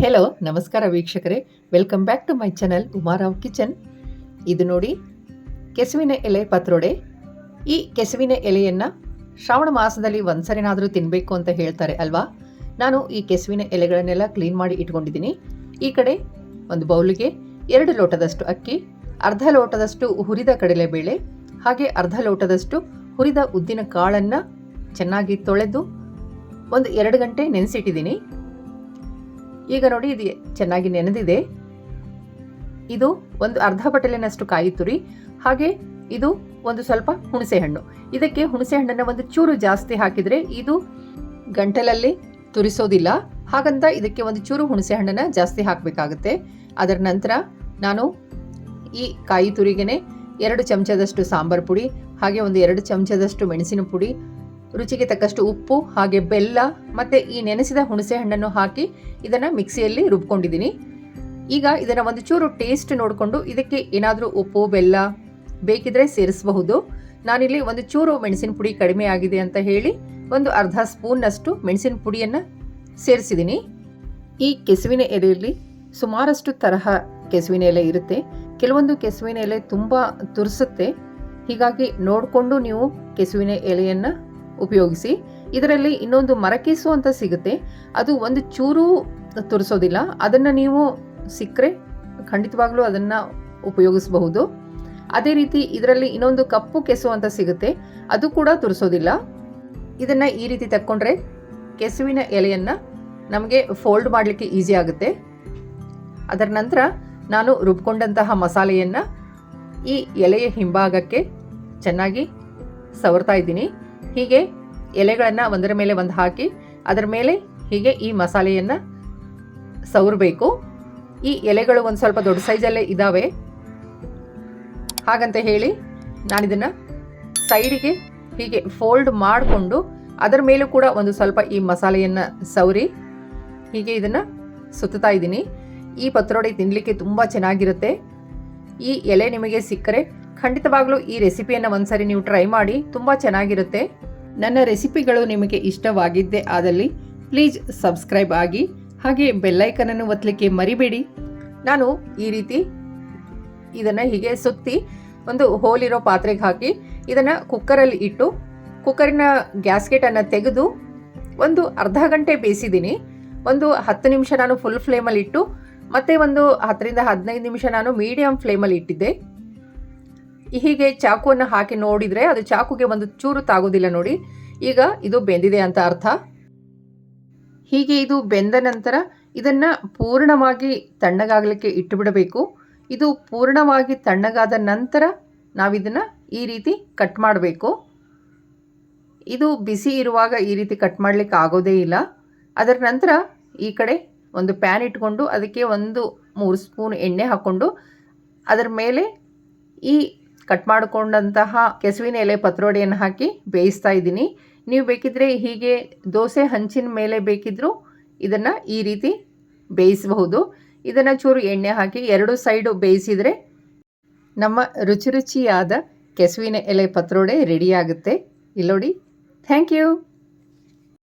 Hello ನಮಸ್ಕಾರ ವೀಕ್ಷಕರೇ. Welcome back to my channel Uma Rao kitchen ಇದು ನೋಡಿ ಕೆಸುವಿನ ಎಲೆ ಪತ್ರೊಡೆ. ಈ ಕೆಸುವಿನ ಎಲೆಯನ್ನು ಶ್ರಾವಣ ಮಾಸದಲ್ಲಿ ಒಂದ್ಸರಿನಾದರೂ ತಿನ್ನಬೇಕು ಅಂತ ಹೇಳ್ತಾರೆ ಅಲ್ವಾ? ನಾನು ಈ ಕೆಸುವಿನ ಎಲೆಗಳನ್ನೆಲ್ಲ ಕ್ಲೀನ್ ಮಾಡಿ ಇಟ್ಕೊಂಡಿದ್ದೀನಿ. ಈ ಕಡೆ ಒಂದು ಬೌಲಿಗೆ ಎರಡು ಲೋಟದಷ್ಟು ಅಕ್ಕಿ, ಅರ್ಧ ಲೋಟದಷ್ಟು ಹುರಿದ ಕಡಲೆಬೇಳೆ, ಹಾಗೆ ಅರ್ಧ ಲೋಟದಷ್ಟು ಹುರಿದ ಉದ್ದಿನ ಕಾಳನ್ನು ಚೆನ್ನಾಗಿ ತೊಳೆದು ಒಂದು ಎರಡು ಗಂಟೆ ನೆನೆಸಿಟ್ಟಿದ್ದೀನಿ. ಈಗ ನೋಡಿ ಇದು ಚೆನ್ನಾಗಿ ನೆನೆದಿದೆ. ಇದು ಒಂದು ಅರ್ಧ ಬಟಲಿನಷ್ಟು ಕಾಯಿ ತುರಿ, ಹಾಗೆ ಇದು ಒಂದು ಸ್ವಲ್ಪ ಹುಣಸೆ ಹಣ್ಣು. ಇದಕ್ಕೆ ಹುಣಸೆ ಹಣ್ಣನ್ನು ಒಂದು ಚೂರು ಜಾಸ್ತಿ ಹಾಕಿದರೆ ಇದು ಗಂಟಲಲ್ಲಿ ತುರಿಸೋದಿಲ್ಲ. ಹಾಗಂತ ಇದಕ್ಕೆ ಒಂದು ಚೂರು ಹುಣಸೆ ಹಣ್ಣನ್ನು ಜಾಸ್ತಿ ಹಾಕಬೇಕಾಗುತ್ತೆ. ಅದರ ನಂತರ ನಾನು ಈ ಕಾಯಿ ತುರಿಗೆನೆ ಎರಡು ಚಮಚದಷ್ಟು ಸಾಂಬಾರು ಪುಡಿ, ಹಾಗೆ ಒಂದು ಎರಡು ಚಮಚದಷ್ಟು ಮೆಣಸಿನ ಪುಡಿ ರುಚಿಗೆ ತಕ್ಕಷ್ಟು ಉಪ್ಪು, ಹಾಗೆ ಬೆಲ್ಲ, ಮತ್ತು ಈ ನೆನೆಸಿದ ಹುಣಸೆ ಹಣ್ಣನ್ನು ಹಾಕಿ ಇದನ್ನು ಮಿಕ್ಸಿಯಲ್ಲಿ ರುಬ್ಕೊಂಡಿದ್ದೀನಿ. ಈಗ ಇದನ್ನು ಒಂದು ಚೂರು ಟೇಸ್ಟ್ ನೋಡಿಕೊಂಡು ಇದಕ್ಕೆ ಏನಾದರೂ ಉಪ್ಪು, ಬೆಲ್ಲ ಬೇಕಿದ್ರೆ ಸೇರಿಸಬಹುದು. ನಾನಿಲ್ಲಿ ಒಂದು ಚೂರು ಮೆಣಸಿನ ಪುಡಿ ಕಡಿಮೆ ಆಗಿದೆ ಅಂತ ಹೇಳಿ ಒಂದು ಅರ್ಧ ಸ್ಪೂನ್ನಷ್ಟು ಮೆಣಸಿನ ಪುಡಿಯನ್ನು ಸೇರಿಸಿದ್ದೀನಿ ಈ ಕೆಸುವಿನ ಎಲೆಯಲ್ಲಿ ಸುಮಾರಷ್ಟು ತರಹ ಕೆಸುವಿನ ಎಲೆ ಇರುತ್ತೆ. ಕೆಲವೊಂದು ಕೆಸುವಿನ ಎಲೆ ತುಂಬ ತುರಿಸುತ್ತೆ. ಹೀಗಾಗಿ ನೋಡಿಕೊಂಡು ನೀವು ಕೆಸುವಿನ ಎಲೆಯನ್ನು ಉಪಯೋಗಿಸಿ. ಇದರಲ್ಲಿ ಇನ್ನೊಂದು ಮರಕೇಸು ಅಂತ ಸಿಗುತ್ತೆ. ಅದು ಒಂದು ಚೂರು ತುರಿಸೋದಿಲ್ಲ. ಅದನ್ನು ನೀವು ಸಿಕ್ಕರೆ ಖಂಡಿತವಾಗ್ಲೂ ಅದನ್ನು ಉಪಯೋಗಿಸಬಹುದು. ಅದೇ ರೀತಿ ಇದರಲ್ಲಿ ಇನ್ನೊಂದು ಕಪ್ಪು ಕೆಸು ಅಂತ ಸಿಗುತ್ತೆ. ಅದು ಕೂಡ ತುರಿಸೋದಿಲ್ಲ. ಇದನ್ನು ಈ ರೀತಿ ತಕ್ಕೊಂಡ್ರೆ ಕೆಸುವಿನ ಎಲೆಯನ್ನು ನಮಗೆ ಫೋಲ್ಡ್ ಮಾಡಲಿಕ್ಕೆ ಈಸಿ ಆಗುತ್ತೆ. ಅದರ ನಂತರ ನಾನು ರುಬ್ಕೊಂಡಂತಹ ಮಸಾಲೆಯನ್ನು ಈ ಎಲೆಯ ಹಿಂಭಾಗಕ್ಕೆ ಚೆನ್ನಾಗಿ ಸವರ್ತಾ ಇದ್ದೀನಿ. ಹೀಗೆ ಎಲೆಗಳನ್ನು ಒಂದರ ಮೇಲೆ ಒಂದು ಹಾಕಿ ಅದರ ಮೇಲೆ ಹೀಗೆ ಈ ಮಸಾಲೆಯನ್ನು ಸವರಬೇಕು. ಈ ಎಲೆಗಳು ಒಂದು ಸ್ವಲ್ಪ ದೊಡ್ಡ ಸೈಜಲ್ಲೇ ಇದ್ದಾವೆ ಹಾಗಂತ ಹೇಳಿ ನಾನಿದನ್ನು ಸೈಡಿಗೆ ಹೀಗೆ ಫೋಲ್ಡ್ ಮಾಡಿಕೊಂಡು ಅದರ ಮೇಲೂ ಕೂಡ ಒಂದು ಸ್ವಲ್ಪ ಈ ಮಸಾಲೆಯನ್ನು ಸವರಿ ಹೀಗೆ ಇದನ್ನು ಸುತ್ತಾ ಇದ್ದೀನಿ. ಈ ಪತ್ರೊಡೆ ತಿನ್ನಲಿಕ್ಕೆ ತುಂಬ ಚೆನ್ನಾಗಿರುತ್ತೆ. ಈ ಎಲೆ ನಿಮಗೆ ಸಿಕ್ಕರೆ ಖಂಡಿತವಾಗ್ಲೂ ಈ ರೆಸಿಪಿಯನ್ನು ಒಂದ್ಸರಿ ನೀವು ಟ್ರೈ ಮಾಡಿ ತುಂಬ ಚೆನ್ನಾಗಿರುತ್ತೆ. ನನ್ನ ರೆಸಿಪಿಗಳು ನಿಮಗೆ ಇಷ್ಟವಾಗಿದ್ದೇ ಆದಲ್ಲಿ ಪ್ಲೀಸ್ ಸಬ್ಸ್ಕ್ರೈಬ್ ಆಗಿ, ಹಾಗೆ ಬೆಲ್ಲೈಕನನ್ನು ಒತ್ತಲಿಕ್ಕೆ ಮರಿಬೇಡಿ. ನಾನು ಈ ರೀತಿ ಇದನ್ನು ಹೀಗೆ ಸುತ್ತಿ ಒಂದು ಹೋಲಿರೋ ಪಾತ್ರೆಗೆ ಹಾಕಿ, ಇದನ್ನು ಕುಕ್ಕರಲ್ಲಿ ಇಟ್ಟು ಕುಕ್ಕರಿನ ಗ್ಯಾಸ್ಕೆಟನ್ನು ತೆಗೆದು ಒಂದು ಅರ್ಧ ಗಂಟೆ ಬೇಯಿಸಿದ್ದೀನಿ. ಒಂದು ಹತ್ತು ನಿಮಿಷ ನಾನು ಫುಲ್ ಫ್ಲೇಮಲ್ಲಿ ಇಟ್ಟು ಮತ್ತೆ ಒಂದು ಹತ್ತರಿಂದ ಹದಿನೈದು ನಿಮಿಷ ನಾನು ಮೀಡಿಯಂ ಫ್ಲೇಮಲ್ಲಿ ಇಟ್ಟಿದ್ದೆ ಹೀಗೆ ಚಾಕುವನ್ನು ಹಾಕಿ ನೋಡಿದರೆ ಅದು ಚಾಕುಗೆ ಒಂದು ಚೂರು ತಾಗೋದಿಲ್ಲ ನೋಡಿ. ಈಗ ಇದು ಬೆಂದಿದೆ ಅಂತ ಅರ್ಥ. ಹೀಗೆ ಇದು ಬೆಂದ ನಂತರ ಇದನ್ನು ಪೂರ್ಣವಾಗಿ ತಣ್ಣಗಾಗಲಿಕ್ಕೆ ಇಟ್ಟುಬಿಡಬೇಕು. ಇದು ಪೂರ್ಣವಾಗಿ ತಣ್ಣಗಾದ ನಂತರ ನಾವಿದನ್ನು ಈ ರೀತಿ ಕಟ್ ಮಾಡಬೇಕು. ಇದು ಬಿಸಿ ಇರುವಾಗ ಈ ರೀತಿ ಕಟ್ ಮಾಡಲಿಕ್ಕೆ ಆಗೋದೇ ಇಲ್ಲ. ಅದರ ನಂತರ ಈ ಕಡೆ ಒಂದು ಪ್ಯಾನ್ ಇಟ್ಕೊಂಡು ಅದಕ್ಕೆ ಒಂದು ಮೂರು ಸ್ಪೂನ್ ಎಣ್ಣೆ ಹಾಕ್ಕೊಂಡು ಅದರ ಮೇಲೆ ಈ ಕಟ್ ಮಾಡಿಕೊಂಡಂತಹ ಕೆಸುವಿನ ಎಲೆ ಪತ್ರೋಡೆಯನ್ನು ಹಾಕಿ ಬೇಯಿಸ್ತಾ ಇದ್ದೀನಿ. ನೀವು ಬೇಕಿದ್ರೆ ಹೀಗೆ ದೋಸೆ ಹಂಚಿನ ಮೇಲೆ ಬೇಕಿದ್ದರೂ ಇದನ್ನು ಈ ರೀತಿ ಬೇಯಿಸಬಹುದು. ಇದನ್ನು ಚೂರು ಎಣ್ಣೆ ಹಾಕಿ ಎರಡು ಸೈಡು ಬೇಯಿಸಿದರೆ ನಮ್ಮ ರುಚಿ ರುಚಿಯಾದ ಕೆಸುವಿನ ಎಲೆ ಪತ್ರೋಡೆ ರೆಡಿಯಾಗುತ್ತೆ ಇಲ್ಲೋಡಿ, ಥ್ಯಾಂಕ್ ಯು!